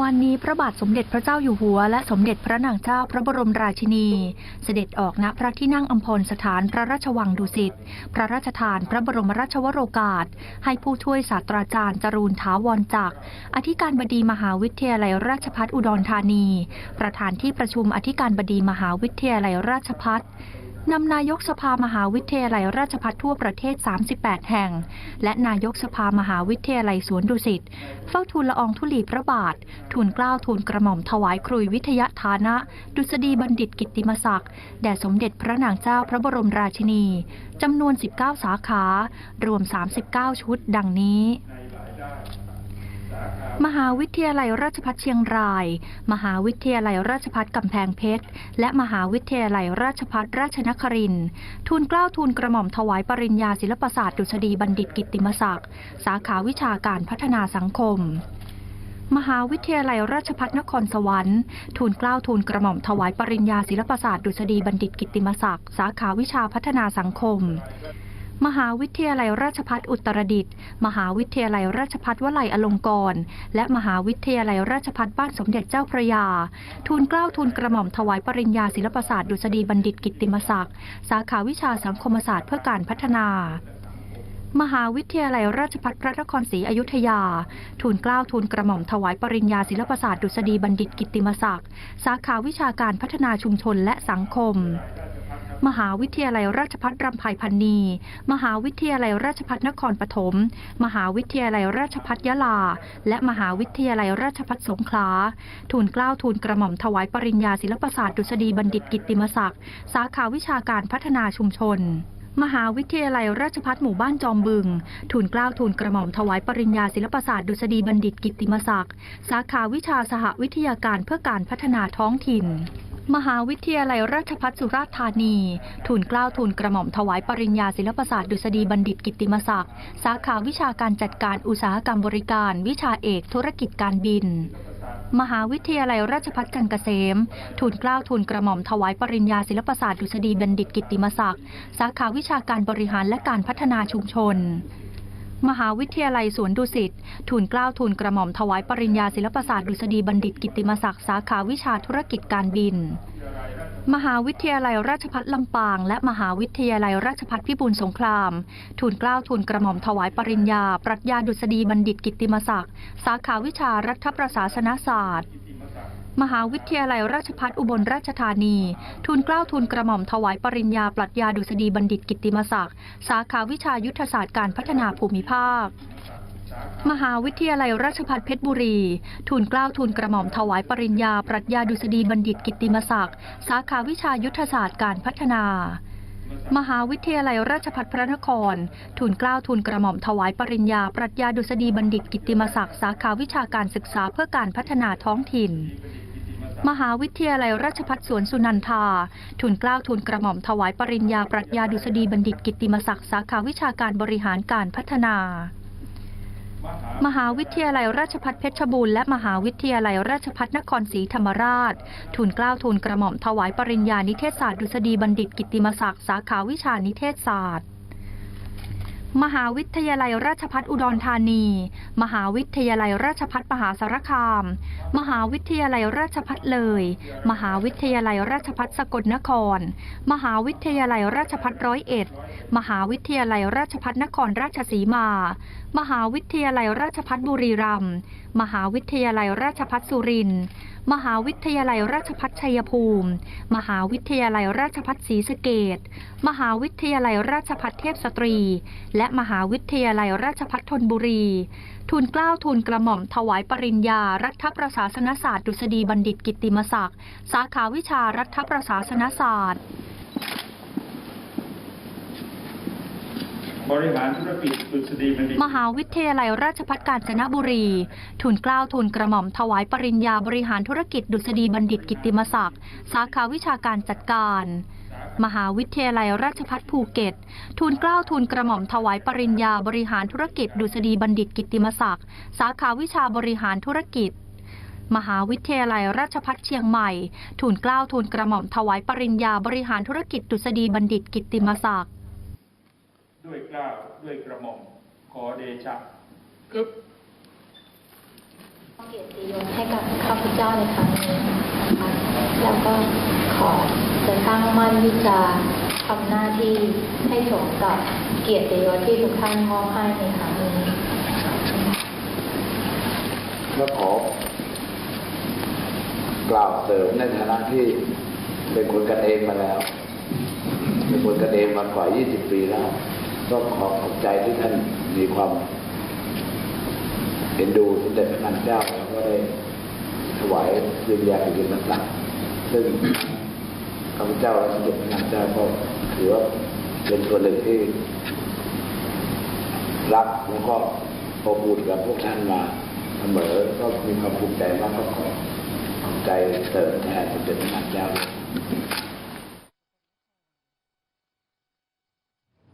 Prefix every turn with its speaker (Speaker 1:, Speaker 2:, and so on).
Speaker 1: วันนี้พระบาทสมเด็จพระเจ้าอยู่หัว และสมเด็จพระนางเจ้าพระบรมราชินี เสด็จออกณพระที่นั่งอัมพลสถานพระราชวังดุสิตพระราชทานพระบรมราชวโรกาส ให้ผู้ช่วยศาสตราจารย์จรูนถาวรจักรอธิการบดีมหาวิทยาลัยราชภัฏอุดรธานี ประธานที่ประชุมอธิการบดีมหาวิทยาลัยราชภัฏ นำนายกสภามหาวิทยาลัยราชภัฏทั่วประเทศ 38 แห่ง และนายกสภามหาวิทยาลัยสวนดุสิตเฝ้าทูลละอองธุลีพระบาท ทูลเกล้าทูลกระหม่อมถวายครุยวิทยาฐานะ ดุษฎีบัณฑิตกิตติมศักดิ์แด่สมเด็จพระนางเจ้าพระบรมราชินีจำนวน 19 สาขา รวม 39 ชุดดังนี้ มหาวิทยาลัยราชภัฏเชียงราย มหาวิทยาลัยราชภัฏกำแพงเพชร และมหาวิทยาลัยราชภัฏราชนครินทร์ทูลเกล้าทูลกระหม่อมถวายปริญญาศิลปศาสตร์ดุษฎีบัณฑิตกิตติมศักดิ์ สาขาวิชาการพัฒนาสังคมมหาวิทยาลัยราชภัฏนครสวรรค์ทูลเกล้าทูลกระหม่อมถวายปริญญาศิลปศาสตร์ดุษฎีบัณฑิตกิตติมศักดิ์สาขาวิชาพัฒนาสังคม มหาวิทยาลัยราชภัฏอุตรดิตถ์มหาวิทยาลัยราชภัฏวลัยอลงกรณ์และมหาวิทยาลัยราชภัฏบ้านสมเด็จเจ้าพระยาทูลเกล้าทูลกระหม่อมถวายปริญญาศิลปศาสตร์ดุษฎีบัณฑิตกิตติมศักดิ์สาขาวิชาสังคมศาสตร์เพื่อการพัฒนามหาวิทยาลัยราชภัฏพระนครศรีอยุธยาทูลเกล้าทูลกระหม่อมถวายปริญญาศิลปศาสตร์ดุษฎีบัณฑิตกิตติมศักดิ์ สาขาวิชาการพัฒนาชุมชนและสังคม มหาวิทยาลัยราชภัฏรำไพพันนี มหาวิทยาลัยราชภัฏนครปฐม มหาวิทยาลัยราชภัฏยะลา และมหาวิทยาลัยราชภัฏสงขลา ทูลเกล้าทูลกระหม่อมถวายปริญญาศิลปศาสตร์ดุษฎีบัณฑิตกิตติมศักดิ์ สาขาวิชาการพัฒนาชุมชนมหาวิทยาลัยราชภัฏหมู่บ้านจอมบึงทูลกล้าวทูลกระหม่อมถวายปริญญาศิลปศาสตร์ดุษฎีบัณฑิตกิตติมศักดิ์ สาขาวิชาสหวิทยาการเพื่อการพัฒนาท้องถิ่น มหาวิทยาลัยราชภัฏสุราษฎร์ธานีทูลกล้าวทูลกระหม่อมถวายปริญญาศิลปศาสตร์ดุษฎีบัณฑิตกิติมศักดิ์ สาขาวิชาการจัดการอุตสาหกรรมบริการ วิชาเอกธุรกิจการบิน มหาวิทยาลัยราชภัฏจันทร์เกษมทูลกล้าวทูลกระหม่อมถวายปริญญาศิลปศาสตร์ดุษฎีบัณฑิตกิติมศักดิ์ สาขาวิชาการบริหารและการพัฒนาชุมชน มหาวิทยาลัยสวนดุสิตทูลเกล้าวทูลกระหม่อมถวายปริญญาศิลปศาสตร์ดุษฎีบัณฑิตกิติมศักดิ์สาขาวิชาธุรกิจการบิน มหาวิทยาลัยราชภัฏลำปาง และมหาวิทยาลัยราชภัฏพิบูลสงครามทูลเกล้าวทูลกระหม่อมถวายปริญญา ปรัชญาดุษฎีบัณฑิตกิติมศักดิ์สาขาวิชารัฐประศาสนศาสตร์ มหาวิทยาลัยราชภัฏอุบลราชธานีทูลเกล้าทูลกระหม่อมถวายปริญญาปรัชญาดุษฎีบัณฑิตกิติมศักดิ์สาขาวิชายุทธศาสตร์การพัฒนาภูมิภาคมหาวิทยาลัยราชภัฏเพชรบุรีทูลเกล้าทูลกระหม่อมถวายปริญญาปรัชญาดุษฎีบัณฑิตกิติมศักดิ์สาขาวิชายุทธศาสตร์การพัฒนา มหาวิทยาลัยราชภัฏพระนครทูลเกล้าทูลกระหม่อมถวายปริญญาปรัชญาดุษฎีบัณฑิตกิติมศักดิ์สาขาวิชาการศึกษาเพื่อการพัฒนาท้องถิ่น มหาวิทยาลัยราชภัฏสวนสุนันทาทูลเกล้าทูลกระหม่อมถวายปริญญาปรัชญาดุษฎีบัณฑิตกิตติมศักดิ์สาขาวิชาการบริหารการพัฒนา มหาวิทยาลัยราชภัฏเพชรบูรณ์และมหาวิทยาลัยราชภัฏนครศรีธรรมราชทูลเกล้าทูลกระหม่อมถวายปริญญานิเทศศาสตร์ดุษฎีบัณฑิตกิตติมศักดิ์สาขาวิชานิเทศศาสตร์ มหาวิทยาลัยราชพัฒอุดรธานี มหาวิทยาลัยราชพัฒมหาสารคาม มหาวิทยาลัยราชพัฒเลย มหาวิทยาลัยราชพัฒสกลนคร มหาวิทยาลัยราชพัฒร้อยเอ็ด มหาวิทยาลัยราชภัฏนครราชสีมา มหาวิทยาลัยราชภัฏบุรีรัมย์ มหาวิทยาลัยราชภัฏสุรินทร์ มหาวิทยาลัยราชภัฏชัยภูมิ มหาวิทยาลัยราชภัฏศรีสะเกดมหาวิทยาลัยราชภัฏเทพสตรี และมหาวิทยาลัยราชภัฏธนบุรีทูลเกล้าทูลกระหม่อมถวายปริญญา รัฐประศาสนศาสตร์ดุษฎีบัณฑิตกิตติมศักดิ์ สาขาวิชารัฐประศาสนศาสตร์
Speaker 2: บริหารธุรกิจดุษฎีบัณฑิต
Speaker 1: มหาวิทยาลัยราชภัฏกาญจนบุรีทูลเกล้าทูลกระหม่อมถวายปริญญาบริหารธุรกิจดุษฎีบัณฑิตกิตติมศักดิ์ สาขาวิชาการจัดการ มหาวิทยาลัยราชภัฏภูเก็ตทูลเกล้าทูลกระหม่อมถวายปริญญาบริหารธุรกิจดุษฎีบัณฑิตกิตติมศักดิ์ สาขาวิชาบริหารธุรกิจมหาวิทยาลัยราชภัฏเชียงใหม่ทูลเกล้าทูลกระหม่อมถวายปริญญาบริหารธุรกิจดุษฎีบัณฑิตกิตติมศักดิ์
Speaker 2: ด้วยเกล้าวด้วยกระหม่อมขอเดชะกึบ
Speaker 3: เกียรติยศให้กับข้าพเจ้าในครั้งนี้นะคะแล้วก็ขอจะตั้งมั่นที่จะทำหน้าที่ให้สมกับเกียรติยศที่ทุกท่านมอบให้ในครั้งนี้
Speaker 4: ก็ขอกล่าวเสริมในฐานะที่เป็นคนกันเองมาแล้ว เป็นคนกันเองมากว่า 20 ปีแล้ว ก็ขอขอบใจที่ท่านมีความเอ็นดูสมเด็จพระนางเจ้าแล้วก็ได้ถวายวิญญาณเป็นต่างๆซึ่งข้าพเจ้าและสมเด็จพระนางเจ้าก็ถือว่าเป็นส่วนหนึ่งที่ รักแล้วก็อบอุ่นกับพวกท่านมาเสมอก็มีความภูมิใจมากก็ขอขอบใจเสริมแทนสมเด็จพระนางเจ้า